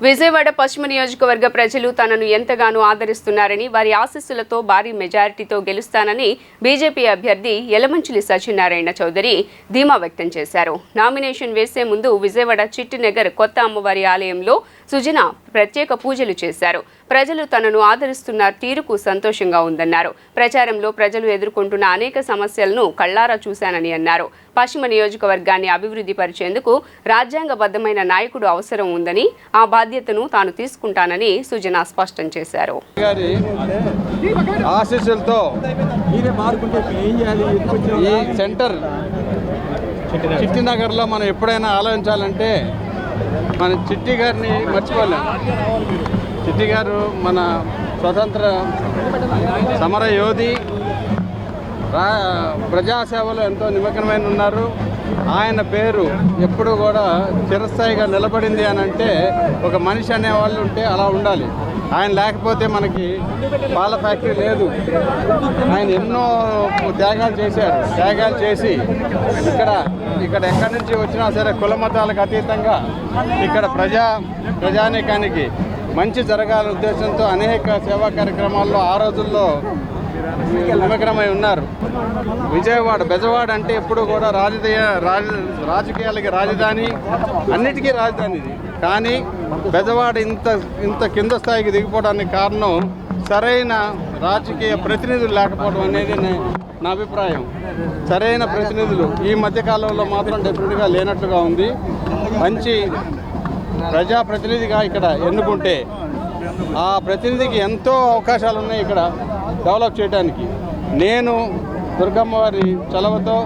విజయవాడ పశ్చిమ నియోజకవర్గ ప్రజలు తనను ఎంతగానో ఆదరిస్తున్నారని వారి ఆశీస్సులతో భారీ మెజారిటీతో గెలుస్తానని బీజేపీ అభ్యర్థి యలమంచిలి సత్యనారాయణ చౌదరి ధీమా వ్యక్తం చేశారు. నామినేషన్ వేసే ముందు విజయవాడ చిట్టినగర్ కొత్త అమ్మవారి ఆలయంలో సుజన ప్రత్యేక పూజలు చేశారు. ప్రజలు తనను ఆదరిస్తున్న తీరుకు సంతోషంగా ఉందన్నారు. ప్రచారంలో ప్రజలు ఎదుర్కొంటున్న అనేక సమస్యలను కళ్ళారా చూశానని అన్నారు. పశ్చిమ నియోజకవర్గాన్ని అభివృద్ధి పరిచేందుకు రాజ్యాంగబద్ధమైన నాయకుడు అవసరం ఉందని ఆ బాధ్యతను తాను తీసుకుంటానని సుజన స్పష్టం చేశారు. ఆశీస్సులతో ఈ సెంటర్ చిట్టినగర్లో మనం ఎప్పుడైనా ఆలోచించాలంటే మన చిట్టి గారిని మర్చిపోలేం. చిట్టి గారు మన స్వతంత్ర సమర యోధి రా ప్రజాసేవలో ఎంతో నిమగ్నమైన ఉన్నారు ఆయన పేరు ఎప్పుడు కూడా చిరస్థాయిగా నిలబడింది అని అంటే ఒక మనిషి అనేవాళ్ళు ఉంటే అలా ఉండాలి. ఆయన లేకపోతే మనకి పాల ఫ్యాక్టరీ లేదు. ఆయన ఎన్నో త్యాగాలు చేశారు. త్యాగాలు చేసి ఇక్కడ ఇక్కడ ఎక్కడి నుంచి వచ్చినా సరే కుల మతాలకు అతీతంగా ఇక్కడ ప్రజా ప్రజానీకానికి మంచి జరగాలనే ఉద్దేశంతో అనేక సేవా కార్యక్రమాల్లో ఆ రోజుల్లో నిమగ్నమై ఉన్నారు. విజయవాడ బెజవాడ అంటే ఎప్పుడు కూడా రాజకీయ రాజ రాజకీయాలకి రాజధాని అన్నిటికీ రాజధాని ఇది. కానీ బెజవాడ ఇంత ఇంత కింద స్థాయికి దిగిపోవడానికి కారణం సరైన రాజకీయ ప్రతినిధులు లేకపోవడం అనేది నా అభిప్రాయం. సరైన ప్రతినిధులు ఈ మధ్యకాలంలో మాత్రం డెఫినెట్గా లేనట్లుగా ఉంది. మంచి ప్రజాప్రతినిధిగా ఇక్కడ ఎన్నుకుంటే ఆ ప్రతినిధికి ఎంతో అవకాశాలు ఉన్నాయి ఇక్కడ డెవలప్ చేయడానికి నేను దుర్గమ్మ వారి చలవతో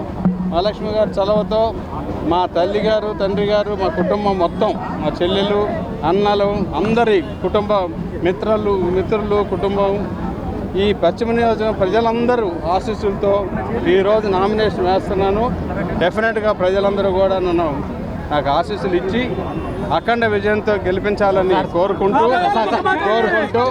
మహాలక్ష్మి గారి చలవతో మా తల్లి గారు తండ్రి గారు మా కుటుంబం మొత్తం మా చెల్లెలు అన్నలు అందరి కుటుంబ మిత్రులు మిత్రులు కుటుంబం ఈ పశ్చిమ నియోజకవర్గం ప్రజలందరూ ఆశీస్సులతో ఈరోజు నామినేషన్ వేస్తున్నాను. డెఫినెట్గా ప్రజలందరూ కూడా నన్ను నాకు ఆశీస్సులు ఇచ్చి అఖండ విజయంతో గెలిపించాలని కోరుకుంటూ కోరుకుంటూ